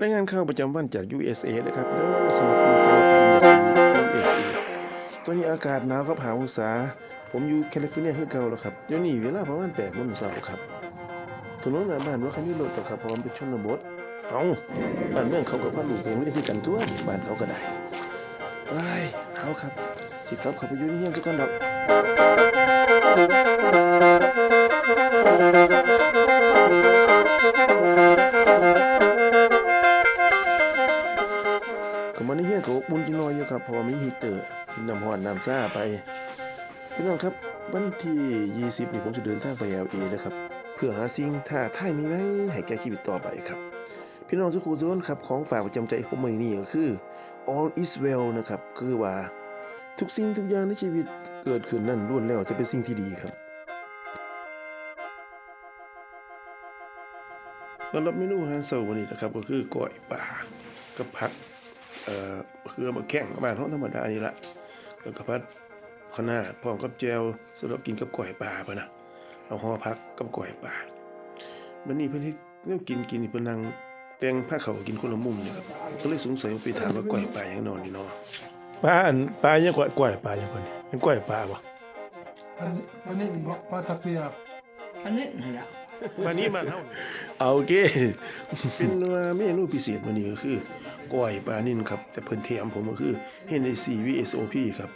รายงานข่าวประจำวันจาก USA นะครับเด้อสำหรับผู้ฟังจาก USA ตอนนี้อากาศหนาวครับหาองศา ผมอยู่แคลิฟอร์เนียคือเก่าแล้วครับเดี๋ยวนี้เวลาประมาณ8โมงเช้าครับถนนหน้าบ้านว่าคันนี้รถหรอกครับพราะมันเป็นชนบทเอ้าบ้านเมืองเขาก็พัดลูกเองไม่ได้คือกันตัวบ้านเขาก็ได้ว้เขาครับ สิครับเขาไปอยู่ในเฮียนสักก่อนดอก ก็มันนี่เฮียก็บอุ่นจิน้อยอยู่ครับเพอมีฮีเตอร์กินน้ำร้อนน้ำซ่าไปพี่น้องครับวันที่ 20 นี่ผมจะเดินทางไป LA นะครับ เพื่อหาสิ่งท้าท่ายนี้ไว้ให้แก่ชีวิตต่อไปครับ พี่น้องทุกคนคนครับของฝากประจำใจผมมือนี้ก็คือ all is well นะครับ คือว่าทุกสิ่งทุกอย่างในชีวิตเกิดขึ้นนั่นล้วนแล้วจะเป็นสิ่งที่ดีครับสำหรับเมนูอาหารเช้าวันนี้นะครับก็คือก้อยปลากับผัก เอ่อคือมาแข่งบ้านเขาธรรมดานี่ละแล้วก็พัดขาวหนาพร้อมกับแจวสำหรับกินกับก๋วยปลาปะนะเอาห่อพักกับก๋วยปลาวันนี้เพิ่นเฮ็ดแนวกินกินนี่เพิ่นนั่งแต่งผ้าเขาวกินคนละมุมนี่ครับก็เลยสงสัยว่าไปถามว่าก๋วยปลาหยังนอนนี่เนาะปลาอันปลายังก๋วยก๋วยปลาหยังคนนี่เป็นก๋วยปลาบ่อันนี้อันนี้บอกปลาตะเพียบอันนี้นี่แหละ มานี้มาเฮาเอาโอเคเป็นว่าเมนูพิเศษวันนี้ก็คือก๋วยปลานิ่นครับ แต่เพิ่นแถมผมก็คือเห็นใน CVSOP ครับ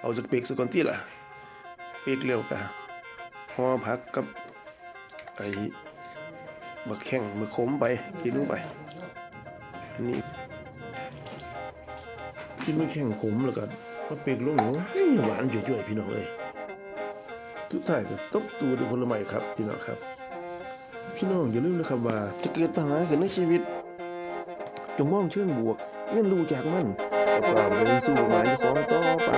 เอาสักเปกสักก่อนติล่ะเปกเร็วกะห่อผักกับไอ้บักแข้งบักขมไปกินลงไปอันนี้กินบักแข้งขมแล้วก็มาเปกลงเนาะอื้อหวานจ่วยๆพี่น้องเอ้ยสุดท้ายก็ตบตัวด้วยผลไม้ครับพี่น้องครับ พี่น้องอย่าลืมนะครับว่าจะเกิดปัญหาขึ้นในชีวิต จงมองเชิงบวกเรียนรู้จากมันแล้วก็เดินสู่หมายของต่อไป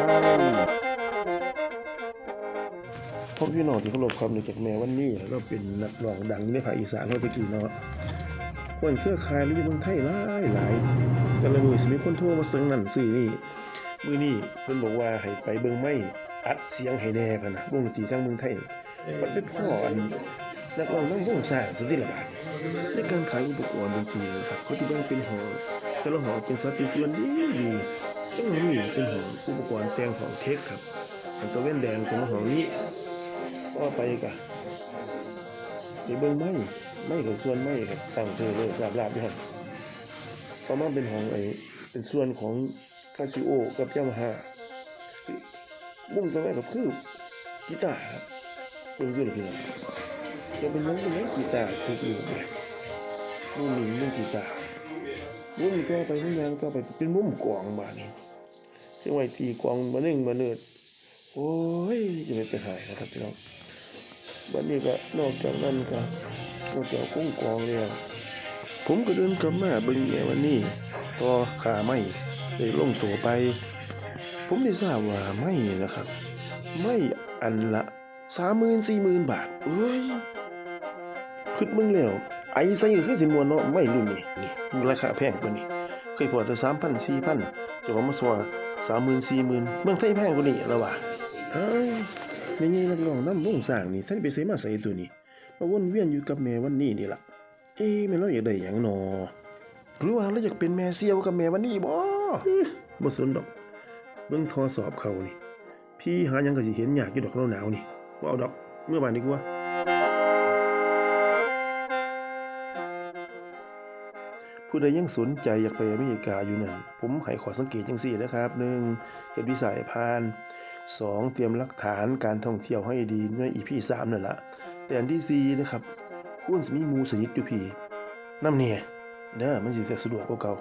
พ่อพี่น้องที่เคารพความในจากแม่วันนี้เราเป็นนักร้องดังในภาคอีสานเราตะกี้เนาะคนเครือข่ายหรืออยู่เมืองไทยหลายหลายแต่ละมือสิมีคนโทรมาซึ้งนั่นซื้อนี่มือนี้เพิ่นบอกว่าให้ไปเบิ่งไม้อัดเสียงให้แน่พะนะวงดนตรีทางเมืองไทยมันเป็นพ่ออัน นักร้องนักวงสร้างสติละบาทในการขายอุปกรณ์ดนตรีครับเขาที่แบ่งเป็นหอแต่ละหอเป็นสัดเป็นส่วนดีดีจังหวะนี้เป็นหออุปกรณ์แต่งของเทคครับอันตะเว้นแดงของหอนี้ก็ไปกะไปเบิ่งไม้ไม้กับส่วนไม้ครับตั้งเธอเลยสาบลาบด้วยครับต่อมาเป็นของไอ้เป็นส่วนของคาซิโอกับยามาฮ่าบุ้งตรงนั้นก็คือกีตาร์ครับเป็นเรื่องที่ไหนจะเป็นน้อง เป็นน้องกีตาร์ทุกอย่างเลยมุมนี้มุมกีตาร์มุมก็ไปมุมยางก็ไปเป็นมุมกวางบานี่ซึ่งไว้ทีกวางมาหนึ่งมาเนิดโอ้ยจะไม่เป็นหายนะครับพี่น้องวันนี้ก็นอกจากนั้นก็นอกจากกุ้งกวางแล้วผมก็เดินกลับมาเบิ่งแง่วันนี้ต่อขาไม่ได้ล่งตัวไป ผมได้ทราบว่าไม่นี่นะครับ ไม่อันละสามหมื่นสี่หมื่นบาทเอ้ย คิดมึงแล้วไอ้ใส่คือสิมวนเนาะไม่รุ่นนี่นี่ราคาแพงกว่านี้เคยพอแต่สามพันสี่พันจะว่ามาสว่าสามหมื่นสี่หมื่นเมืองไทยแพงกว่านี้แล้วว่ะเอ้ยไม่งี้นักร้องน้ำวงสร้างนี่ท่านไปใส่มาใส่ตัวนี้มาวนเวียนอยู่กับแม่วันนี้นี่ล่ะ เอ๊ะแม่เราอยากได้หยังนอหรือว่าเราอยากเป็นแม่เซียวกับแม่วันนี้บ่อื้อบ่สนดอกเบิ่งทอสอบเขานี่ พี่หายังก็สิเห็นอยากอยู่ดอกหนาวๆนี่บ่เอาดอกเมื่อวานดีกว่า ผู้ใดยังสนใจอยากไปอเมริกาอยู่นั่นผมให้ขอสังเกตจังสี่นะครับหนึ่งเหตุวิสัยพานสองเตรียมหลักฐานการท่องเที่ยวให้ดีในอีพีสามนั่นละแต่อันที่สี่นะครับควรสิมีมูสนิทอยู่พี่นำเนี่ยเด้อมันสิสะดวกกว่าเก่า